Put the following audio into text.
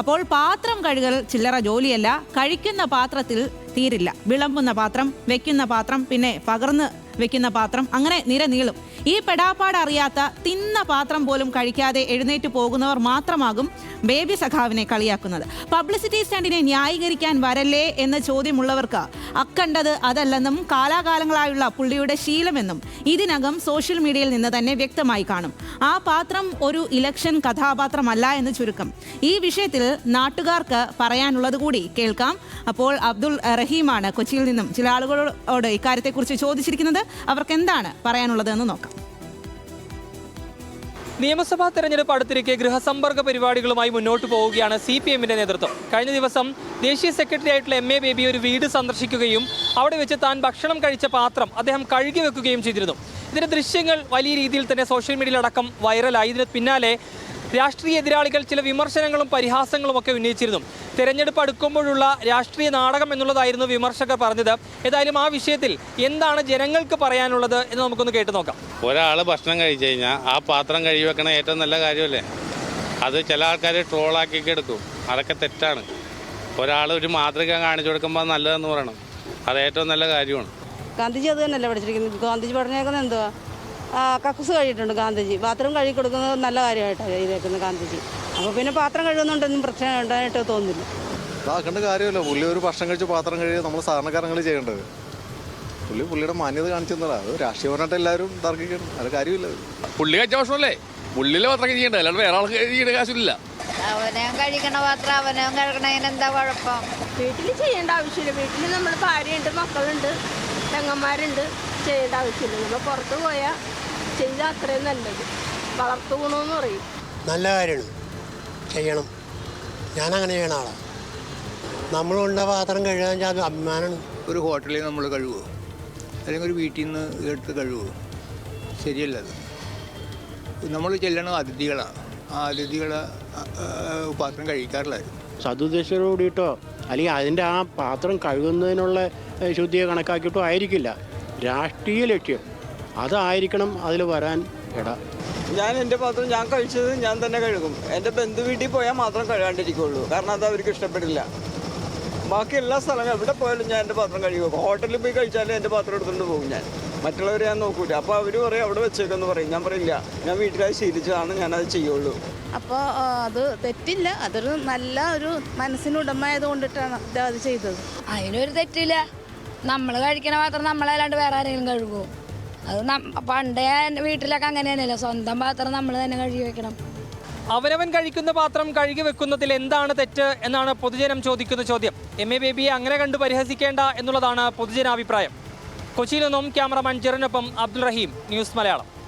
അപ്പോൾ പാത്രം കഴുകൽ ചില്ലറ ജോലിയല്ല കഴിക്കുന്ന പാത്രത്തിൽ തീരില്ല. വിളമ്പുന്ന പാത്രം വെക്കുന്ന പാത്രം പിന്നെ പകർന്ന് വെക്കുന്ന പാത്രം അങ്ങനെ നിര നീളും. ഈ പെടാപ്പാട് അറിയാത്ത തിന്ന പാത്രം പോലും കഴിക്കാതെ എഴുന്നേറ്റ് പോകുന്നവർ മാത്രമാകും ബേബി സഖാവിനെ കളിയാക്കുന്നത്. പബ്ലിസിറ്റി സ്റ്റാൻഡിനെ ന്യായീകരിക്കാൻ വരല്ലേ എന്ന ചോദ്യമുള്ളവർക്ക് അക്കണ്ടത് അതല്ലെന്നും കാലാകാലങ്ങളായുള്ള പുള്ളിയുടെ ശീലമെന്നും ഇതിനകം സോഷ്യൽ മീഡിയയിൽ നിന്ന് തന്നെ വ്യക്തമായി കാണും. ആ പാത്രം ഒരു ഇലക്ഷൻ കഥാപാത്രമല്ല എന്ന് ചുരുക്കം. ഈ വിഷയത്തിൽ നാട്ടുകാർക്ക് പറയാനുള്ളത് കൂടി കേൾക്കാം. അപ്പോൾ അബ്ദുൾ റഹീമാണ് കൊച്ചിയിൽ നിന്നും ചില ആളുകളോട് ഇക്കാര്യത്തെക്കുറിച്ച് ചോദിച്ചിരിക്കുന്നത്. അവർക്ക് എന്താണ് പറയാനുള്ളത് എന്ന് നോക്കാം. നിയമസഭാ തെരഞ്ഞെടുപ്പ് അടുത്തിരിക്കെ ഗൃഹസമ്പർക്ക പരിപാടികളുമായി മുന്നോട്ട് പോവുകയാണ് സി പി എമ്മിന്റെ നേതൃത്വം. കഴിഞ്ഞ ദിവസം ദേശീയ സെക്രട്ടറി ആയിട്ടുള്ള എം എ ബേബി ഒരു വീട് സന്ദർശിക്കുകയും അവിടെ വെച്ച് താൻ ഭക്ഷണം കഴിച്ച പാത്രം അദ്ദേഹം കഴുകി വെക്കുകയും ചെയ്തിരുന്നു. ഇതിന്റെ ദൃശ്യങ്ങൾ വലിയ രീതിയിൽ തന്നെ സോഷ്യൽ മീഡിയയിലടക്കം വൈറലായി. ഇതിന് പിന്നാലെ രാഷ്ട്രീയ എതിരാളികൾ ചില വിമർശനങ്ങളും പരിഹാസങ്ങളും ഒക്കെ ഉന്നയിച്ചിരുന്നു. തെരഞ്ഞെടുപ്പ് അടുക്കുമ്പോഴുള്ള രാഷ്ട്രീയ നാടകം എന്നുള്ളതായിരുന്നു വിമർശകർ പറഞ്ഞത്. ഏതായാലും ആ വിഷയത്തിൽ എന്താണ് ജനങ്ങൾക്ക് പറയാനുള്ളത് എന്ന് നമുക്കൊന്ന് കേട്ടു നോക്കാം. ഒരാൾ ഭക്ഷണം കഴിച്ചു കഴിഞ്ഞാൽ ആ പാത്രം കഴുകി വെക്കണ ഏറ്റവും നല്ല കാര്യമല്ലേ? അത് ചില ആൾക്കാർ ട്രോളാക്കിയൊക്കെ എടുക്കും. അതൊക്കെ തെറ്റാണ്. ഒരാൾ ഒരു മാതൃക കാണിച്ചു കൊടുക്കുമ്പോൾ നല്ലതെന്ന് പറയണം. അത് ഏറ്റവും നല്ല കാര്യമാണ്. ഗാന്ധിജി അത് തന്നെയല്ലേ പഠിച്ചിരിക്കുന്നത്? ഗാന്ധിജി പറഞ്ഞേക്കുന്നത് എന്തുവാ? കക്കൂസ് കഴിയിട്ടുണ്ട് ഗാന്ധിജി. ബാത്റൂം കഴുകി കൊടുക്കുന്നത് നല്ല കാര്യമായിട്ടാണ് ചെയ്തേക്കുന്നത് ഗാന്ധിജി. അപ്പോൾ പിന്നെ പാത്രം കഴുകുന്നുണ്ടൊന്നും പ്രശ്നം ഉണ്ടായിട്ട് തോന്നുന്നില്ല. ഇതാക്കേണ്ട കാര്യമല്ല. പുള്ളി ഒരു ഭക്ഷണം കഴിച്ച് പാത്രം കഴുകി നമ്മൾ സാധാരണക്കാരങ്ങൾ ചെയ്യേണ്ടത്? പുള്ളി പുള്ളിയുടെ മാന്യത കാണിച്ചു തന്നതാ അത് രാഷ്ട്രീയപരമായിട്ട് എല്ലാവരും തർക്കിക്കണം. അത് കാര്യമില്ല. പുള്ളി കഴിച്ച ഭക്ഷണമല്ലേ? പുള്ളിയിലെ പാത്രം ചെയ്യണ്ട അല്ലാണ്ട് വേറെ ആൾക്ക് ചെയ്യേണ്ട കാശില്ല അവനവൻ കഴിക്കണ പാത്രം അവനവൻ കഴുകണതിന് എന്താ കുഴപ്പം? വീട്ടിൽ ചെയ്യേണ്ട ആവശ്യമില്ല. വീട്ടിൽ നമ്മൾ ഭാര്യയുണ്ട് മക്കളുണ്ട് പെങ്ങന്മാരുണ്ട്. ചെയ്യേണ്ട ആവശ്യമില്ല. നമ്മൾ പുറത്ത് പോയാൽ ചെയ്താൽ അത്രയും നല്ലത്. വളർത്തുകണമെന്ന് പറയും. നല്ല കാര്യമാണ്. ചെയ്യണം. ഞാനങ്ങനെ ചെയ്യണ ആളാണ് നമ്മൾ കൊണ്ട പാത്രം കഴുകാൻ വെച്ചാൽ അത് അഭിമാനമാണ് ഒരു ഹോട്ടലിൽ നമ്മൾ കഴുകുമോ അല്ലെങ്കിൽ ഒരു വീട്ടിൽ നിന്ന് എടുത്ത് കഴുകുമോ ശരിയല്ല അത്. നമ്മൾ ചെല്ലണ അതിഥികളാണ് ആ അതിഥികളെ പാത്രം കഴിക്കാറില്ലായിരുന്നു. സതുദ്ദേശത്തോട് കൂടിയിട്ടോ അല്ലെങ്കിൽ അതിന്റെ ആ പാത്രം കഴുകുന്നതിനുള്ള ശുദ്ധിയെ കണക്കാക്കിയിട്ടോ ആയിരിക്കില്ല. രാഷ്ട്രീയ ലക്ഷ്യം. അതായിരിക്കണം അതിൽ വരാൻ ഇട. ഞാൻ എന്റെ പാത്രം ഞാൻ കഴിച്ചത് ഞാൻ തന്നെ കഴുകും. എന്റെ ബന്ധു വീട്ടിൽ പോയാൽ മാത്രം കഴുകാണ്ടിരിക്കുള്ളൂ. കാരണം അത് അവർക്ക് ഇഷ്ടപ്പെടില്ല. ബാക്കി എല്ലാ സ്ഥലങ്ങളും എവിടെ പോയാലും ഞാൻ എന്റെ പാത്രം കഴുകി. ഹോട്ടലിൽ പോയി കഴിച്ചാലും എന്റെ പാത്രം എടുത്തുകൊണ്ട് പോകും ഞാൻ. മറ്റുള്ളവരെ ഞാൻ നോക്കൂല. അപ്പോൾ അവർ പറയും അവിടെ വെച്ചേക്കെന്ന് പറയും. ഞാൻ പറയില്ല ഞാൻ വീട്ടിലായി ശീലിച്ചതാണ്. ഞാനത് ചെയ്യുള്ളൂ. അപ്പോൾ അത് തെറ്റില്ല. അതൊരു നല്ല ഒരു മനസ്സിനുടമായത് കൊണ്ടിട്ടാണ് ഇത് അത് ചെയ്തത്. അതിനൊരു തെറ്റില്ല. നമ്മൾ കഴിക്കണ പാത്രം നമ്മളല്ലാണ്ട് വേറെ ആരെങ്കിലും കഴുകുമോ അത് പണ്ടേ വീട്ടിലൊക്കെ അങ്ങനെ തന്നെയല്ലോ സ്വന്തം പാത്രം നമ്മൾ തന്നെ കഴുകി വെക്കണം. അവനവൻ കഴിക്കുന്ന പാത്രം കഴുകി വെക്കുന്നതിൽ എന്താണ് തെറ്റ് എന്നാണ് പൊതുജനം ചോദിക്കുന്ന ചോദ്യം. എം. എ ബേബിയെ അങ്ങനെ കണ്ട് പരിഹസിക്കേണ്ട എന്നുള്ളതാണ് പൊതുജനാഭിപ്രായം. കൊച്ചിയിൽ നിന്നും ക്യാമറമാൻ ജെറിനൊപ്പം അബ്ദുൾ റഹീം ന്യൂസ് മലയാളം.